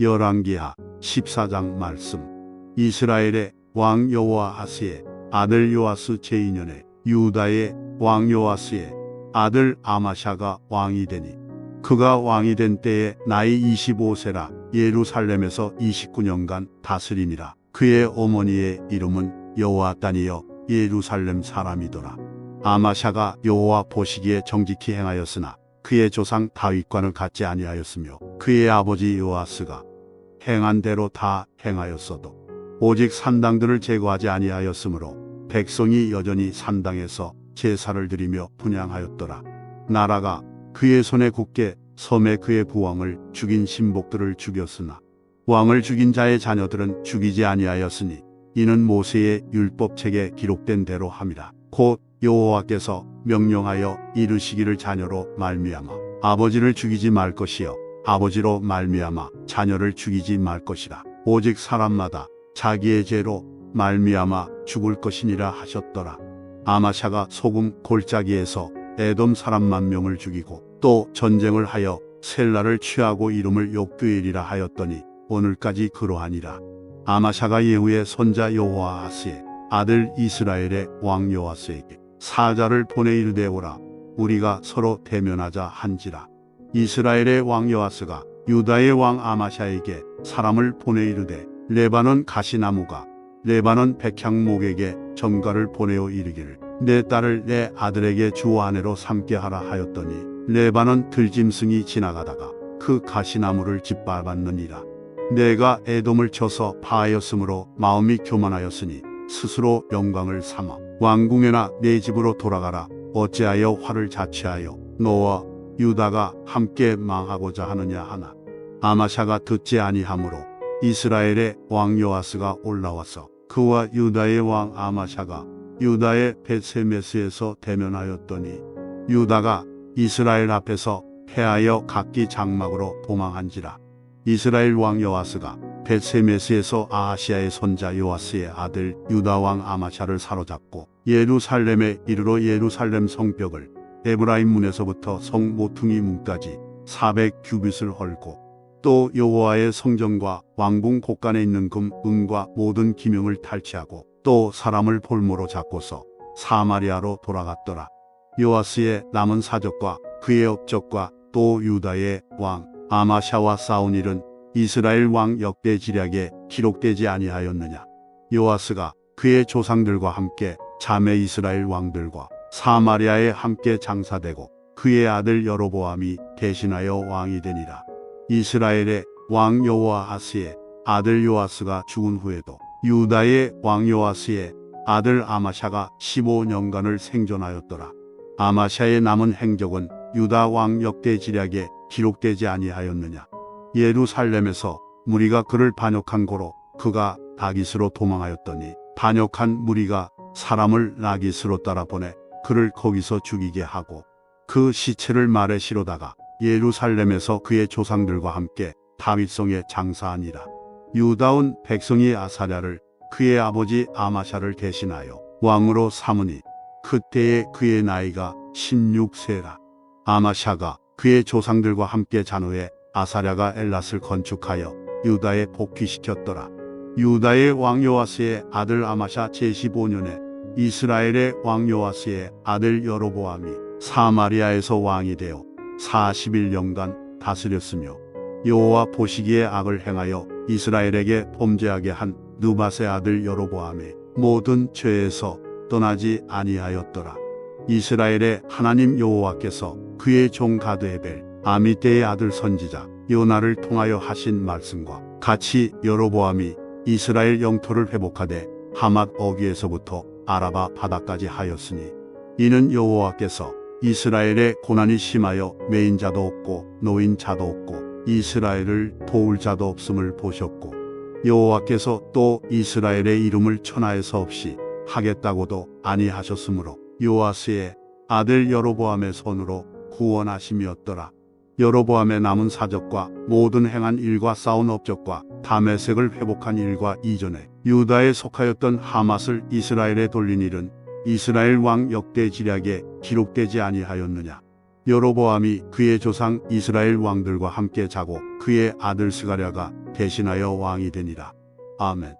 열왕기하 14장 말씀. 이스라엘의 왕 여호아하스의 아들 요아스 제2년에 유다의 왕 요아스의 아들 아마샤가 왕이 되니 그가 왕이 된 때에 나이 25세라 예루살렘에서 29년간 다스리니라. 그의 어머니의 이름은 여호아단이여 예루살렘 사람이더라. 아마샤가 여호와 보시기에 정직히 행하였으나 그의 조상 다윗과는 같지 아니하였으며 그의 아버지 요아스가 행한 대로 다 행하였어도 오직 산당들을 제거하지 아니하였으므로 백성이 여전히 산당에서 제사를 드리며 분양하였더라. 나라가 그의 손에 굳게 섬에 그의 부왕을 죽인 신복들을 죽였으나 왕을 죽인 자의 자녀들은 죽이지 아니하였으니 이는 모세의 율법책에 기록된 대로 함이라. 곧 여호와께서 명령하여 이르시기를 자녀로 말미암아 아버지를 죽이지 말 것이요 아버지로 말미암아 자녀를 죽이지 말 것이라. 오직 사람마다 자기의 죄로 말미암아 죽을 것이니라 하셨더라. 아마샤가 소금 골짜기에서 에돔 사람 만 명을 죽이고 또 전쟁을 하여 셀라를 취하고 이름을 욕교일이라 하였더니 오늘까지 그러하니라. 아마샤가 예후의 손자 여호아하스의 아들 이스라엘의 왕 요아스에게 사자를 보내 이르되 오라 우리가 서로 대면하자 한지라. 이스라엘의 왕 요아스가 유다의 왕 아마샤에게 사람을 보내 이르되 레바논 가시나무가 레바논 백향목에게 전가를 보내어 이르기를 내 딸을 내 아들에게 주 아내로 삼게 하라 하였더니 레바논 들짐승이 지나가다가 그 가시나무를 짓밟았느니라. 내가 애돔을 쳐서 파하였으므로 마음이 교만하였으니 스스로 영광을 삼아 왕궁에나 내 집으로 돌아가라 어찌하여 화를 자취하여 너와 유다가 함께 망하고자 하느냐 하나 아마샤가 듣지 아니하므로 이스라엘의 왕 요아스가 올라와서 그와 유다의 왕 아마샤가 유다의 베세메스에서 대면하였더니 유다가 이스라엘 앞에서 패하여 각기 장막으로 도망한지라. 이스라엘 왕 요아스가 베세메스에서 아하시아의 손자 요아스의 아들 유다 왕 아마샤를 사로잡고 예루살렘에 이르러 예루살렘 성벽을 에브라임 문에서부터 성 모퉁이 문까지 400 규빗을 헐고 또 여호와의 성전과 왕궁 곳간에 있는 금, 은과 모든 기명을 탈취하고 또 사람을 볼모로 잡고서 사마리아로 돌아갔더라. 요아스의 남은 사적과 그의 업적과 또 유다의 왕 아마샤와 싸운 일은 이스라엘 왕 역대 지략에 기록되지 아니하였느냐. 요아스가 그의 조상들과 함께 자매 이스라엘 왕들과 사마리아에 함께 장사되고 그의 아들 여로보암이 대신하여 왕이 되니라. 이스라엘의 왕 여호아하스의 아들 요아스가 죽은 후에도 유다의 왕 요아스의 아들 아마샤가 15년간을 생존하였더라. 아마샤의 남은 행적은 유다 왕 역대 지략에 기록되지 아니하였느냐. 예루살렘에서 무리가 그를 반역한 고로 그가 다기스로 도망하였더니 반역한 무리가 사람을 나기스로 따라 보내 그를 거기서 죽이게 하고 그 시체를 말에 실어다가 예루살렘에서 그의 조상들과 함께 다윗성에 장사하니라. 유다온 백성이 아사랴를 그의 아버지 아마샤를 대신하여 왕으로 삼으니 그때에 그의 나이가 16세라. 아마샤가 그의 조상들과 함께 잔 후에 아사랴가 엘랏을 건축하여 유다에 복귀시켰더라. 유다의 왕 요아스의 아들 아마샤 제15년에 이스라엘의 왕 요아스의 아들 여로보암이 사마리아에서 왕이 되어 41년간 다스렸으며 여호와 보시기에 악을 행하여 이스라엘에게 범죄하게 한 누바의 아들 여로보암의 모든 죄에서 떠나지 아니하였더라. 이스라엘의 하나님 여호와께서 그의 종 가드에벨 아미떼의 아들 선지자 요나를 통하여 하신 말씀과 같이 여로보암이 이스라엘 영토를 회복하되 하맛 어귀에서부터 아라바 바다까지 하였으니 이는 여호와께서 이스라엘의 고난이 심하여 메인 자도 없고 노인 자도 없고 이스라엘을 도울 자도 없음을 보셨고 여호와께서 또 이스라엘의 이름을 천하에서 없이 하겠다고도 아니하셨으므로 요아스의 아들 여로보암의 손으로 구원하심이었더라. 여로보암의 남은 사적과 모든 행한 일과 싸운 업적과 다메색을 회복한 일과 이전에 유다에 속하였던 하맛을 이스라엘에 돌린 일은 이스라엘 왕 역대 지략에 기록되지 아니하였느냐. 여로보암이 그의 조상 이스라엘 왕들과 함께 자고 그의 아들 스가랴가 대신하여 왕이 되니라. 아멘.